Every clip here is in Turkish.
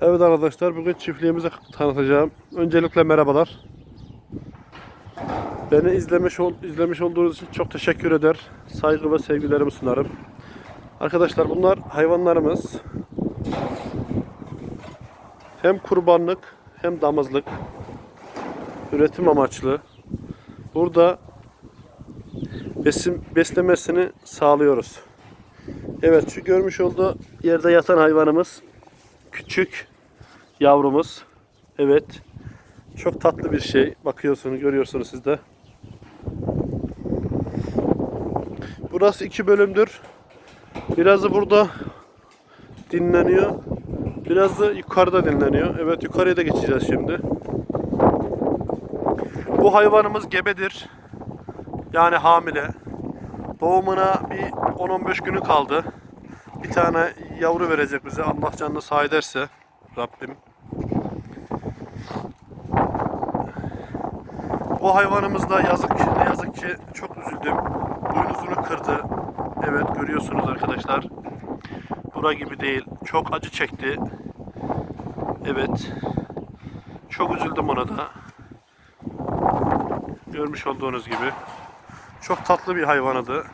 Evet arkadaşlar bugün çiftliğimizi tanıtacağım. Öncelikle merhabalar. Beni izlemiş ol, izlemiş olduğunuz için çok teşekkür eder. Saygı ve sevgilerimi sunarım. Arkadaşlar bunlar hayvanlarımız. Hem kurbanlık hem damızlık. Üretim amaçlı. Burada besin beslemesini sağlıyoruz. Evet şu görmüş olduğu yerde yatan hayvanımız küçük yavrumuz. Evet. Çok tatlı bir şey. Bakıyorsunuz, görüyorsunuz siz de. Burası iki bölümdür. Birazı burada dinleniyor. Birazı yukarıda dinleniyor. Evet yukarıya da geçeceğiz şimdi. Bu hayvanımız gebedir. Yani hamile. Doğumuna bir 10-15 günü kaldı. Bir tane yavru verecek bize. Allah canını sağ ederse Rabbim. Bu hayvanımız da yazık ne yazık ki çok üzüldüm. Boynuzunu kırdı. Evet görüyorsunuz arkadaşlar. Bura gibi değil. Çok acı çekti. Evet. Çok üzüldüm ona da. Görmüş olduğunuz gibi. Çok tatlı bir hayvanıydı.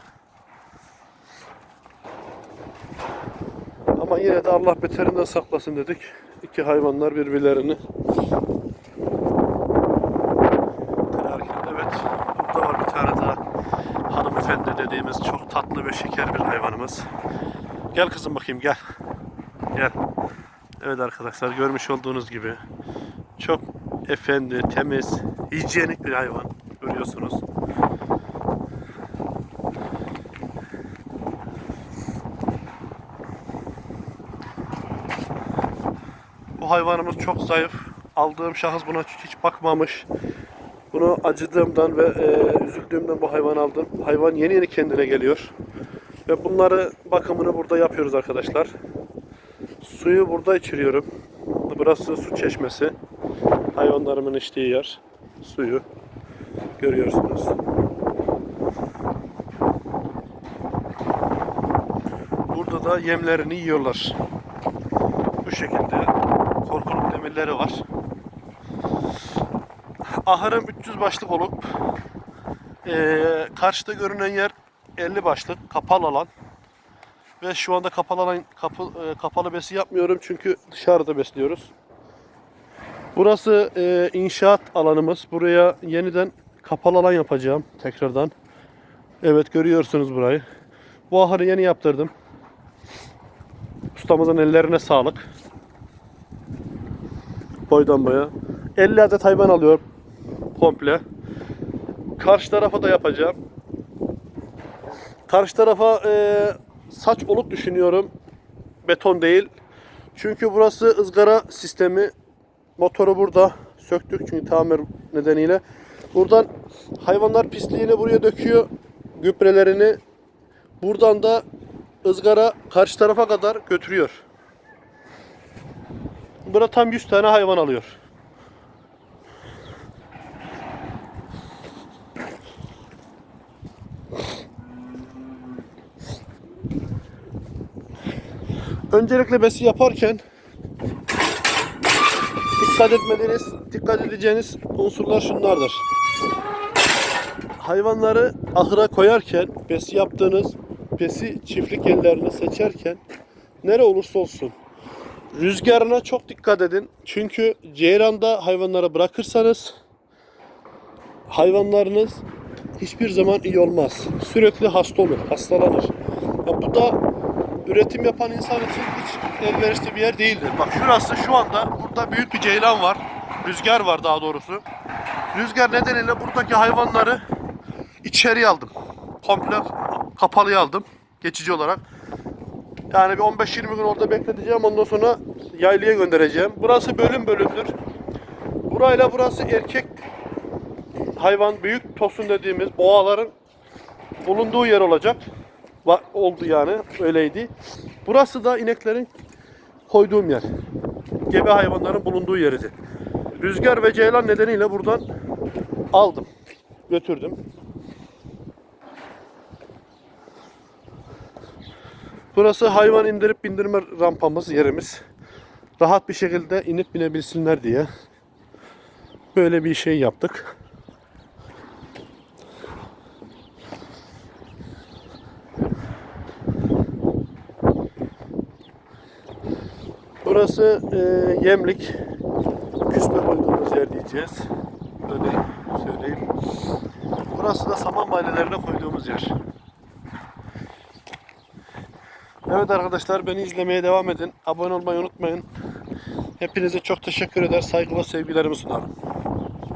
Ama yine de Allah beterinden saklasın dedik. İki hayvanlar birbirlerini kırarken. Evet. Burada var bir tane daha hanımefendi dediğimiz çok tatlı ve şeker bir hayvanımız. Gel kızım bakayım gel. Gel. Evet arkadaşlar görmüş olduğunuz gibi çok efendi, temiz, hijyenik bir hayvan. Görüyorsunuz. Hayvanımız çok zayıf. Aldığım şahıs buna hiç bakmamış. Bunu acıdığımdan ve e, üzüldüğümden bu hayvanı aldım. Hayvan yeni yeni kendine geliyor. Ve bunları bakımını burada yapıyoruz arkadaşlar. Suyu burada içiriyorum. Burası su çeşmesi. Hayvanlarımın içtiği yer. Suyu görüyorsunuz. Burada da yemlerini yiyorlar. Bu şekilde korkuluk demirleri var. Ahırım 300 başlık olup eee, karşıda görünen yer 50 başlık kapalı alan ve şu anda kapalı alan kapı, eee, kapalı besi yapmıyorum çünkü dışarıda besliyoruz. Burası eee, inşaat alanımız. Buraya yeniden kapalı alan yapacağım tekrardan. Evet görüyorsunuz burayı. Bu ahırı yeni yaptırdım. Ustamızın ellerine sağlık. Boydan boya. 50 adet hayvan alıyor komple. Karşı tarafa da yapacağım. Karşı tarafa e, saç oluk düşünüyorum. Beton değil. Çünkü burası ızgara sistemi. Motoru burada söktük çünkü tamir nedeniyle. Buradan hayvanlar pisliğini buraya döküyor. Gübrelerini. Buradan da ızgara karşı tarafa kadar götürüyor. Burada tam 100 tane hayvan alıyor. Öncelikle besi yaparken dikkat etmediğiniz, dikkat edeceğiniz unsurlar şunlardır. Hayvanları ahıra koyarken, besi yaptığınız besi çiftlik yerlerini seçerken nere olursa olsun Rüzgarına çok dikkat edin. Çünkü ceyranda hayvanları bırakırsanız hayvanlarınız hiçbir zaman iyi olmaz. Sürekli hasta olur, hastalanır. Ya bu da üretim yapan insan için hiç elverişli bir yer değildir. Bak şurası şu anda burada büyük bir ceylan var. Rüzgar var daha doğrusu. Rüzgar nedeniyle buradaki hayvanları içeriye aldım. Komple kapalıya aldım geçici olarak. Yani bir 15-20 gün orada bekleteceğim. Ondan sonra yaylaya göndereceğim. Burası bölüm bölümdür. Burayla burası erkek hayvan büyük tosun dediğimiz boğaların bulunduğu yer olacak. Oldu yani öyleydi. Burası da ineklerin koyduğum yer. Gebe hayvanların bulunduğu yeridir. Rüzgar ve ceylan nedeniyle buradan aldım. Götürdüm. Burası hayvan indirip bindirme rampamız, yerimiz. rahat bir şekilde inip binebilsinler diye böyle bir şey yaptık. Burası e, Yemlik. Küspe koyduğumuz yer diyeceğiz. Öyle söyleyeyim. Burası da saman balyalarına koyduğumuz yer. Evet arkadaşlar beni izlemeye devam edin. Abone olmayı unutmayın. Hepinize çok teşekkür eder. Saygı ve sevgilerimi sunarım.